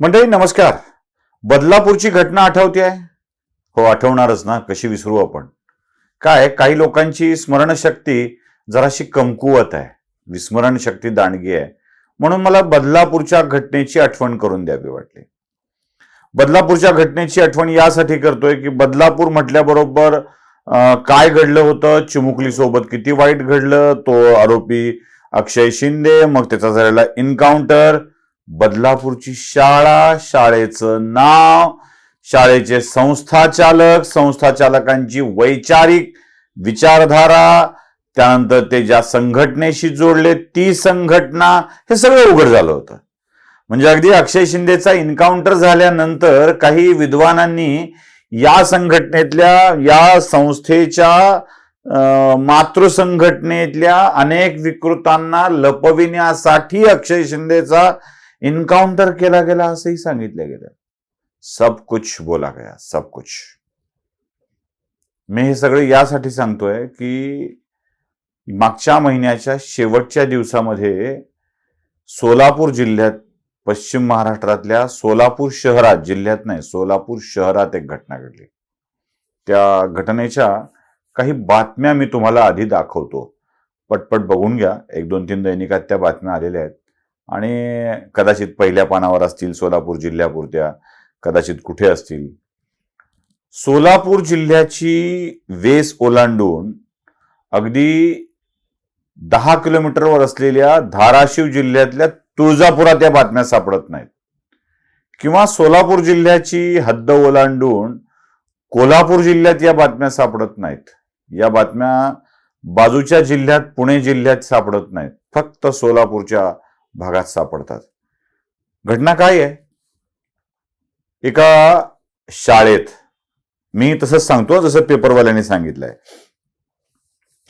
मंडळी नमस्कार. बदलापूरची घटना आठवते आहे? हो आठवणारच ना कशी विसरू आपण. काय काही लोकांची स्मरणशक्ती जराशी कमकुवत आहे. विस्मरण शक्ती दांडगी आहे. म्हणून मला बदलापूरच्या घटनेची आठवण करून द्यावी वाटली. बदलापूरच्या घटनेची आठवण यासाठी करतोय की बदलापूर म्हटल्याबरोबर काय घडलं होतं? चिमुकली सोबत किती वाईट घडलं? तो आरोपी अक्षय शिंदे मग त्याचा झालेला इन्काउंटर बदलापूरची शाळा शाळेचं नाव शाळेचे संस्थाचालक संस्थाचालकांची वैचारिक विचारधारा त्यानंतर ते ज्या संघटनेशी जोडले ती संघटना हे सगळं उघड झालं होतं. म्हणजे अगदी अक्षय शिंदेचा इन्काउंटर झाल्यानंतर काही विद्वानांनी या संघटनेतल्या या संस्थेच्या मातृसंघटनेतल्या अनेक विकृतांना लपविण्यासाठी अक्षय शिंदेचा इन्काउंटर केला गेला असंही सांगितलं गेलं. सब कुछ बोला गया सब कुछ. मी हे सगळं यासाठी सांगतोय की मागच्या महिन्याच्या शेवटच्या दिवसामध्ये सोलापूर जिल्ह्यात पश्चिम महाराष्ट्रातल्या सोलापूर शहरात जिल्ह्यात नाही सोलापूर शहरात एक घटना घडली. त्या घटनेच्या काही बातम्या मी तुम्हाला आधी दाखवतो. पटपट बघून घ्या. एक दोन तीन दैनिकात त्या बातम्या आलेल्या आहेत. आणि कदाचित पहिल्या पानावर असतील सोलापूर जिल्ह्यापुरत्या कदाचित कुठे असतील. सोलापूर जिल्ह्याची वेस ओलांडून अगदी दहा किलोमीटरवर असलेल्या धाराशिव जिल्ह्यातल्या तुळजापुरात या बातम्या सापडत नाहीत. किंवा सोलापूर जिल्ह्याची हद्द ओलांडून कोल्हापूर जिल्ह्यात या बातम्या सापडत नाहीत. या बातम्या बाजूच्या जिल्ह्यात पुणे जिल्ह्यात सापडत नाहीत. फक्त सोलापूरच्या भागात सापडतात. घटना काय आहे? एका शाळेत मी तसंच सांगतो जसं पेपरवाल्यांनी सांगितलंय.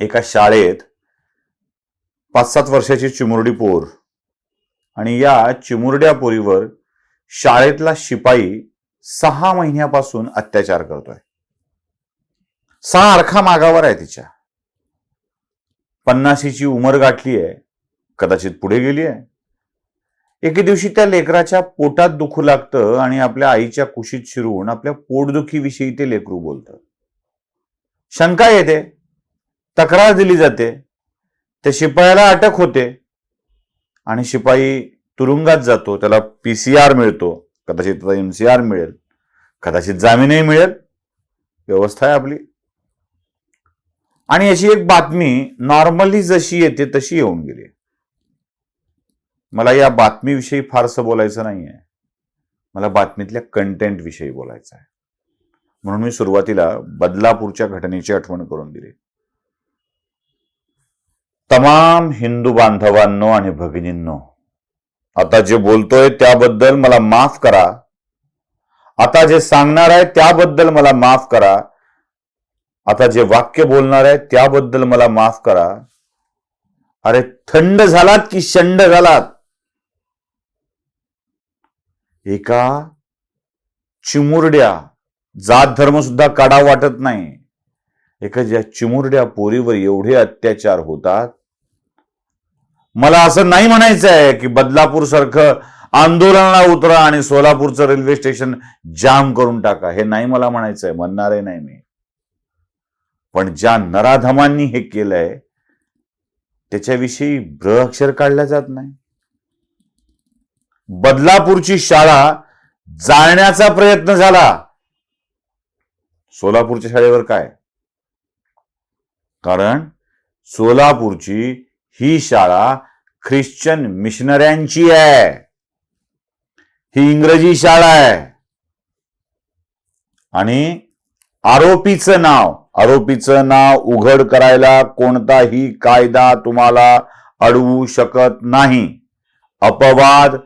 एका शाळेत पाच सात वर्षाची चिमुरडी पोर आणि या चिमुरड्या पोरीवर शाळेतला शिपाई सहा महिन्यापासून अत्याचार करतोय. सहा अर्खा मागावर आहे तिच्या. पन्नाशीची उमर गाठली आहे कदाचित पुढे गेली आहे. एके दिवशी त्या लेकराच्या पोटात दुखू लागतं आणि आपल्या आईच्या कुशीत शिरून आपल्या पोटदुखीविषयी ते लेकरू बोलतं. शंका येते तक्रार दिली जाते त्या शिपायाला अटक होते आणि शिपाई तुरुंगात जातो त्याला पीसीआर मिळतो कदाचित त्याला एमसीआर मिळेल कदाचित जामीनही मिळेल व्यवस्था आहे आपली. आणि याची एक बातमी नॉर्मली जशी येते तशी येऊन गेली. मला या बातमीविषयी फारसं बोलायचं नाहीये. मला बातमीतल्या कंटेंट विषयी बोलायचं आहे. म्हणून मी सुरुवातीला बदलापूरच्या घटनेची आठवण करून दिली. तमाम हिंदू बांधवांनो आणि भगिनींनो आता जे बोलतोय त्याबद्दल मला माफ करा. आता जे सांगणार आहे त्याबद्दल मला माफ करा. आता जे वाक्य बोलणार आहे त्याबद्दल मला माफ करा. अरे थंड झालात की शंड झालात? एका चिमुरड्या जात धर्म सुद्धा काढा वाटत नाही. एका ज्या चिमुरड्या पोरीवर एवढे अत्याचार होतात. मला असं नाही म्हणायचं आहे की बदलापूर सारखं आंदोलनाला उतरा आणि सोलापूरचं रेल्वे स्टेशन जाम करून टाका. हे नाही मला म्हणायचं आहे म्हणणारे नाही मी. पण ज्या नराधमांनी हे केलंय त्याच्याविषयी ब्र अक्षर काढल्या जात नाही. बदलापूरची शाळा जाळण्याचा प्रयत्न झाला. सोलापूरच्या शाळेवर काय? कारण सोलापूरची ही शाळा ख्रिश्चन मिशनऱ्यांची आहे. ही इंग्रजी शाळा आहे. आणि आरोपीचं नाव आरोपीचं नाव उघड करायला कोणताही कायदा तुम्हाला अडवू शकत नाही. अपवाद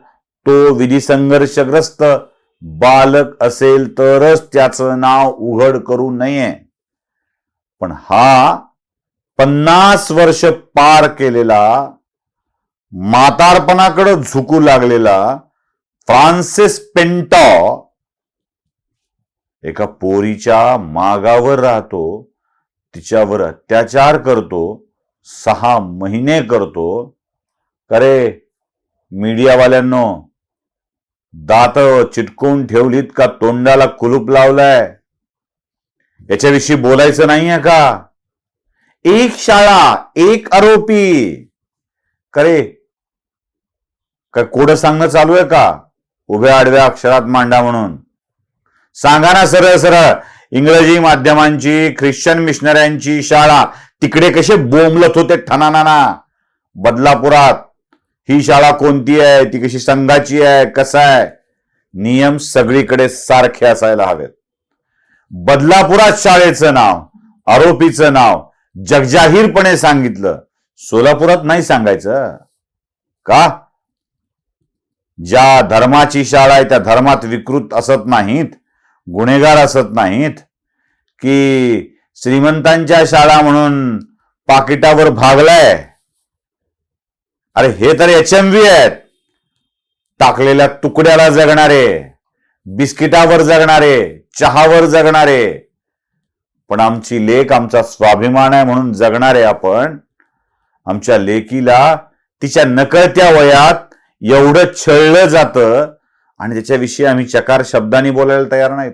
तो विधिसंघर्षग्रस्त बालक असेल तरच त्याचं नाव उघड करू नये. पण हा पन्नास वर्ष पार केलेला म्हातारपणाकडे झुकू लागलेला फ्रान्सिस पेंटॉ एका पोरीच्या मागावर राहतो तिच्यावर अत्याचार करतो सहा महिने करतो. अरे मीडियावाल्यांनो दात चिटकून ठेवलीत का तोंडाला कुलूप लावलाय? याच्याविषयी बोलायचं नाहीये का? एक शाळा एक आरोपी. करे काय कोड सांगणं चालू आहे का? उभ्या आडव्या अक्षरात मांडा म्हणून. सांगा ना सरळ सरळ इंग्रजी माध्यमांची ख्रिश्चन मिशनऱ्यांची शाळा तिकडे कसे बोंबलत होते ठणाना बदलापुरात. ही शाळा कोणती आहे? ती कशी संघाची आहे? कसा आहे? नियम सगळीकडे सारखे असायला हवेत. बदलापुरात शाळेचं नाव आरोपीचं नाव जगजाहीरपणे सांगितलं. सोलापुरात नाही सांगायचं. का? ज्या धर्माची शाळा आहे त्या धर्मात विकृत असत नाहीत गुन्हेगार असत नाहीत की श्रीमंतांच्या शाळा म्हणून पाकिटावर भागलाय अरे हे तर एच एम व्ही आहेत. टाकलेल्या तुकड्याला जगणारे बिस्किटावर जगणारे चहावर जगणारे. पण आमची लेख आमचा स्वाभिमान आहे म्हणून जगणारे आपण. आमच्या लेकीला तिच्या नकळत्या वयात एवढं छळलं जातं आणि त्याच्याविषयी आम्ही चकार शब्दांनी बोलायला तयार नाहीत.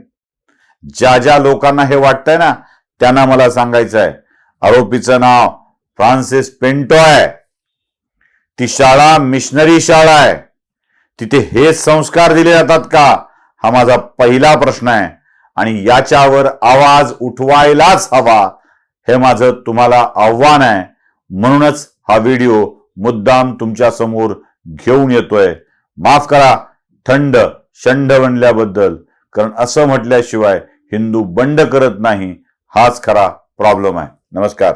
ज्या ज्या लोकांना हे वाटतंय ना त्यांना मला सांगायचं आहे आरोपीचं नाव फ्रान्सिस पेंटो आहे. ती शाळा मिशनरी शाळा आहे. तिथे हे संस्कार दिले जातात का? हा माझा पहिला प्रश्न आहे. आणि याच्यावर आवाज उठवायलाच हवा हे माझं तुम्हाला आव्हान आहे. म्हणूनच हा व्हिडिओ मुद्दाम तुमच्यासमोर घेऊन येतोय. माफ करा थंड शंड बनल्याबद्दल. कारण असं म्हटल्याशिवाय हिंदू बंड करत नाही. हाच खरा प्रॉब्लेम आहे. नमस्कार.